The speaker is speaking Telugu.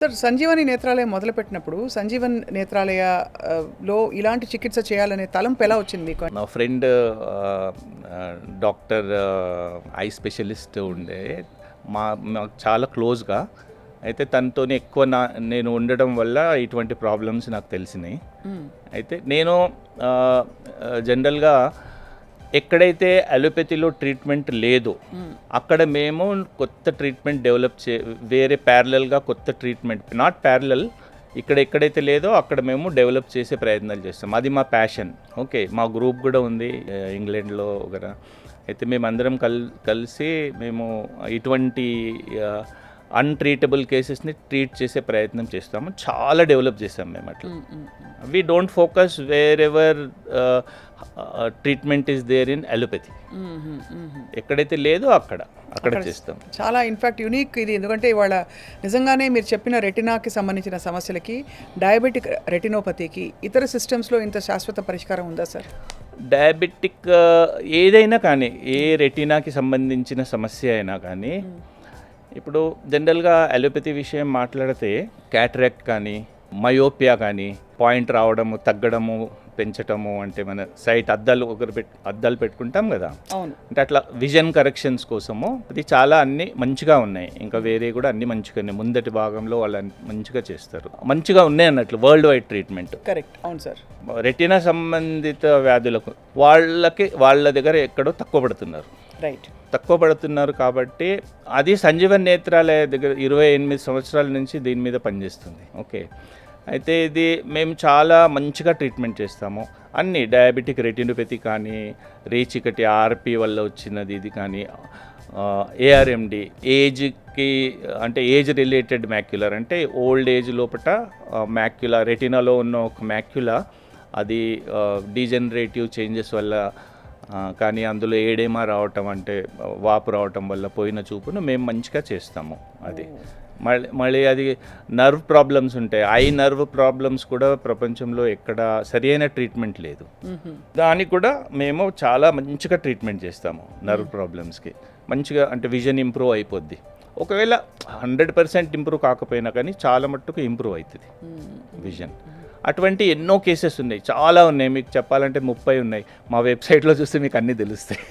సార్ సంజీవని నేత్రాలయం మొదలుపెట్టినప్పుడు సంజీవన్ నేత్రాలయ ఆ, లో ఇలాంటి చికిత్స చేయాలనే తలంపు ఎలా వచ్చింది మీకు? నా ఫ్రెండ్ డాక్టర్ ఐ స్పెషలిస్ట్ ఉండే. మా మాకు చాలా క్లోజ్గా. అయితే తనతో ఎక్కువ నా నేను ఉండడం వల్ల ఇటువంటి ప్రాబ్లమ్స్ నాకు తెలిసినాయి. అయితే నేను జనరల్గా ఎక్కడైతే అలోపతిలో ట్రీట్మెంట్ లేదు మ్మ్. అక్కడ మేము కొత్త ట్రీట్మెంట్ డెవలప్ చే వేరే ప్యారలల్గా కొత్త ట్రీట్మెంట్ నాట్ ప్యారలల్ ఇక్కడ ఎక్కడైతే లేదో అక్కడ మేము డెవలప్ చేసే ప్రయత్నాలు చేస్తాం. అది మా ప్యాషన్ ఓకే మా గ్రూప్ కూడా ఉంది ఇంగ్లాండ్లో ఒకరా అయితే మేమందరం కల్ కలిసి మేము ఇటువంటి అన్ట్రీటబుల్ కేసెస్ని ట్రీట్ చేసే ప్రయత్నం చేస్తాము. చాలా డెవలప్ చేస్తాం మేము అట్లా. We don't focus wherever treatment is there in allopathy. ఎక్కడైతే లేదో అక్కడ అక్కడ చేస్తాం. చాలా ఇన్ఫాక్ట్ యునిక్ ఇది. ఎందుకంటే ఇవాళ నిజంగానే మీరు చెప్పిన రెటినాకి సంబంధించిన సమస్యలకి డయాబెటిక్ రెటినోపతికి ఇతర సిస్టమ్స్లో ఇంత శాశ్వత పరిష్కారం ఉందా సార్? డయాబెటిక్ ఏదైనా కానీ ఏ రెటీనాకి సంబంధించిన సమస్య అయినా కానీ ఇప్పుడు జనరల్గా అలోపతి విషయం మాట్లాడితే క్యాటరాక్ట్ కానీ మయోపియా కానీ పాయింట్ రావడము తగ్గడము పెంచటము అంటే మన సైట్ అద్దాలు ఒకరు పెట్ అద్దాలు పెట్టుకుంటాం కదా. అంటే అట్లా విజన్ కరెక్షన్స్ కోసము అది చాలా అన్ని మంచిగా ఉన్నాయి. ఇంకా వేరే కూడా అన్ని మంచిగా ఉన్నాయి. ముందటి భాగంలో వాళ్ళు మంచిగా చేస్తారు. మంచిగా ఉన్నాయి అన్నట్లు వరల్డ్ వైడ్ ట్రీట్మెంట్ కరెక్ట్ అవును సార్. రెటీనా సంబంధిత వ్యాధులకు వాళ్ళకి వాళ్ళ దగ్గర ఎక్కడో తక్కువ పడుతున్నారు. రైట్ తక్కువ పడుతున్నారు కాబట్టి అది సంజీవన్ నేత్రాలయ దగ్గర ఇరవై ఎనిమిది సంవత్సరాల నుంచి దీని మీద పనిచేస్తుంది. ఓకే. అయితే ఇది మేము చాలా మంచిగా ట్రీట్మెంట్ చేస్తాము. అన్ని డయాబెటిక్ రెటినోపతి కానీ రేచికటి ఆర్పి వల్ల వచ్చినది ఇది కానీ ఏఆర్ఎండి ఏజ్కి అంటే ఏజ్ రిలేటెడ్ మ్యాక్యులర్ అంటే ఓల్డ్ ఏజ్ లోపల మ్యాక్యులా రెటినాలో ఉన్న ఒక మ్యాక్యులా అది డీజనరేటివ్ చేంజెస్ వల్ల కానీ అందులో ఏడేమా రావటం అంటే వాపు రావటం వల్ల పోయిన చూపును మేము మంచిగా చేస్తాము అది. మళ్ళీ మళ్ళీ అది నర్వ్ ప్రాబ్లమ్స్ ఉంటాయి. ఐ నర్వ్ ప్రాబ్లమ్స్ కూడా ప్రపంచంలో ఎక్కడ సరి అయిన ట్రీట్మెంట్ లేదు దానికి కూడా మేము చాలా మంచిగా ట్రీట్మెంట్ చేస్తాము నర్వ్ ప్రాబ్లమ్స్కి మంచిగా అంటే విజన్ ఇంప్రూవ్ అయిపోద్ది. ఒకవేళ హండ్రెడ్ పర్సెంట్ ఇంప్రూవ్ కాకపోయినా కానీ చాలా మట్టుకు ఇంప్రూవ్ అవుతుంది విజన్ అటువంటి ఎన్నో కేసెస్ ఉన్నాయి. చాలా ఉన్నాయి. మీకు చెప్పాలంటే ముప్పై ఉన్నాయి. మా వెబ్సైట్లో చూస్తే మీకు అన్నీ తెలుస్తాయి.